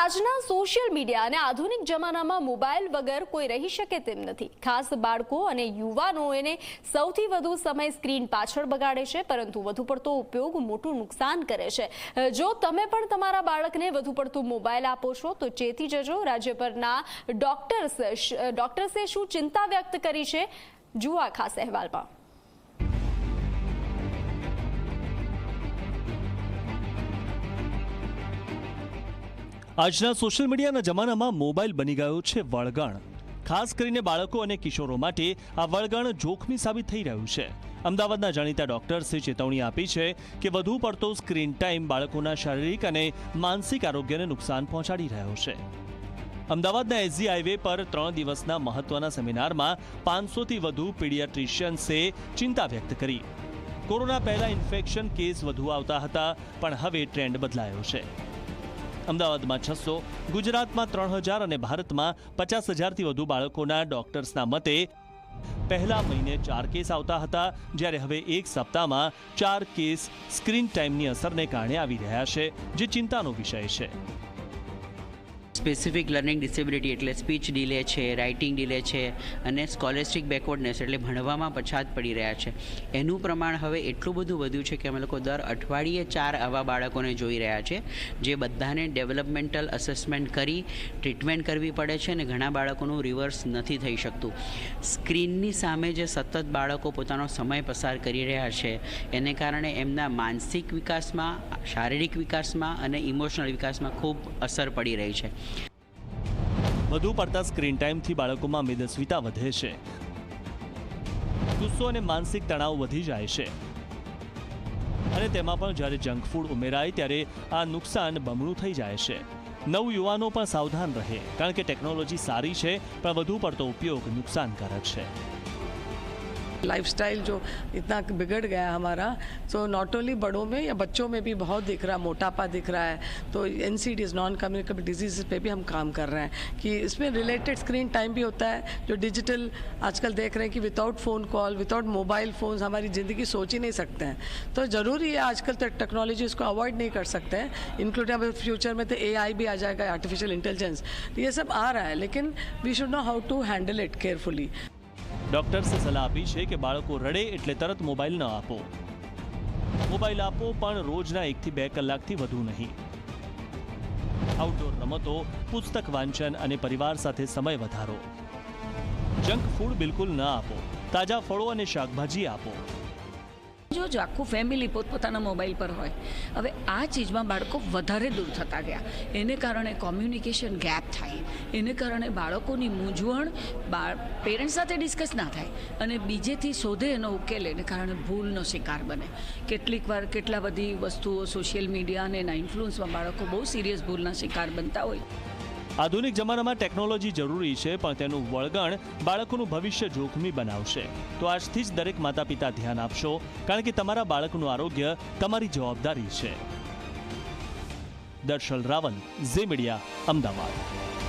આજના social media અને આધુનિક જમાનામાં મોબાઈલ વગર કોઈ રહી શકે તેમ નથી. ખાસ બાળકો અને યુવાનો એને સૌથી વધુ સમય સ્ક્રીન પાછળ બગાડે છે, પરંતુ વધુ પડતો ઉપયોગ મોટું નુકસાન કરે છે. જો તમે પણ તમારા બાળકને વધુ પડતું મોબાઈલ આપો છો, તો ચેતી જજો. રાજ્યભરના ડોક્ટર્સ ડોક્ટર્સે શું ચિંતા વ્યક્ત કરી છે? જુઓ આ ખાસ અહેવાલમાં. આજના સોશિયલ મીડિયાના જમાનામાં મોબાઈલ બની ગયો છે વળગણ. ખાસ કરીને બાળકો અને કિશોરો માટે આ વળગણ જોખમી સાબિત થઈ રહ્યું છે. અમદાવાદના જાણીતા ડોક્ટર્સે ચેતવણી આપી છે કે વધુ પડતો સ્ક્રીન ટાઈમ બાળકોના શારીરિક અને માનસિક આરોગ્યને નુકસાન પહોંચાડી રહ્યો છે. અમદાવાદના એસજી હાઈવે પર ત્રણ દિવસના મહત્વના સેમિનારમાં પાંચસોથી વધુ પીડિયાટ્રિશિયન્સે ચિંતા વ્યક્ત કરી. કોરોના પહેલા ઇન્ફેક્શન કેસ વધુ આવતા હતા, પણ હવે ટ્રેન્ડ બદલાયો છે. અમદાવાદમાં છસો, ગુજરાતમાં ત્રણ હજાર અને ભારતમાં પચાસ હજારથી વધુ બાળકોના ડોક્ટર્સના મતે પહેલા મહિને ચાર કેસ આવતા હતા, જ્યારે હવે એક સપ્તાહમાં ચાર કેસ સ્ક્રીન ટાઈમની અસરને કારણે આવી રહ્યા છે, જે ચિંતાનો વિષય છે. સ્પેસિફિક લર્નિંગ ડિસેબિલિટી એટલે સ્પીચ ડિલે છે રાઇટિંગ ડિલે છે, અને સ્કોલેસ્ટિક બેકવર્ડનેસ એટલે ભણવામાં પછાત પડી રહ્યા છે. એનું પ્રમાણ હવે એટલું બધું વધ્યું છે કે અમે લોકો દર અઠવાડિયે ચાર આવા બાળકોને જોઈ રહ્યા છે, જે બધાને ડેવલપમેન્ટલ અસેસમેન્ટ કરી ટ્રીટમેન્ટ કરવી પડે છે અને ઘણા બાળકોનું રિવર્સ નથી થઈ શકતું. સ્ક્રીનની સામે જે સતત બાળકો પોતાનો સમય પસાર કરી રહ્યા છે, એને કારણે એમના માનસિક વિકાસમાં, શારીરિક વિકાસમાં અને ઇમોશનલ વિકાસમાં ખૂબ અસર પડી રહી છે. વધુ પડતા સ્ક્રીન ટાઈમથી બાળકોમાં મેદસ્વીતા વધે છે. ગુસ્સો અને માનસિક તણાવ વધી જાય છે. અને તેમાં પણ જ્યારે જંક ફૂડ ઉમેરાય ત્યારે આ નુકસાન બમણું થઈ જાય છે. નવ યુવાનો પણ સાવધાન રહે, કારણ કે ટેકનોલોજી સારી છે, પણ વધુ પડતો ઉપયોગ નુકસાનકારક છે. लाइफस्टाइल जो इतना बिगड़ गया हमारा। तो नॉट ओनली बड़ों में या बच्चों में भी बहुत दिख रहा, मोटापा दिख रहा है। तो N C Ds non communicable diseases पे भी हम काम कर रहे हैं। कि इसमें रिलेटेड स्क्रीन टाइम भी होता है, जो डिजिटल आजकल देख रहे हैं कि without phone call without mobile phone हमारी ज़िंदगी सोच ही नहीं सकते हैं। तो ज़रूरी है आजकल तो टेक्नोलॉजी इसको अवॉइड नहीं कर सकते हैं। इंक्लूडिंग अब फ्यूचर में तो एआई भी आ जाएगा आर्टिफिशियल इंटेलिजेंस ये सब आ रहा है। लेकिन we should know how to handle it carefully ડોક્ટર્સે સલાહ આપી છે કે બાળકો રડે એટલે તરત મોબાઈલ ન આપો. મોબાઈલ આપો પણ રોજના એકથી બે કલાકથી વધુ નહીં. આઉટડોર રમતો, પુસ્તક વાંચન અને પરિવાર સાથે સમય વધારો. જંક ફૂડ બિલકુલ ન આપો. તાજા ફળો અને શાકભાજી આપો. જો જો આખું ફેમિલી પોતપોતાના મોબાઈલ પર હોય. હવે આ ચીજમાં બાળકો વધારે દૂર થતા ગયા. એને કારણે કોમ્યુનિકેશન ગેપ થાય. એને કારણે બાળકોની મૂંઝવણ પેરેન્ટ્સ સાથે ડિસ્કસ ના થાય અને બીજેથી શોધે એનો ઉકેલ એને કારણે ભૂલનો શિકાર બને. કેટલીક વાર કેટલા બધી વસ્તુઓ સોશિયલ મીડિયા અને એના ઇન્ફ્લુઅન્સમાં બાળકો બહુ સિરિયસ ભૂલના શિકાર બનતા હોય. આધુનિક જમાનામાં ટેકનોલોજી જરૂરી છે, પણ તેનું વળગણ બાળકોનું ભવિષ્ય જોખમી બનાવશે. તો આજથી જ દરેક માતા પિતા ધ્યાન આપશો, કારણ કે તમારા બાળકનું આરોગ્ય તમારી જવાબદારી છે. દર્શલ રાવલ, ઝી મીડિયા, અમદાવાદ.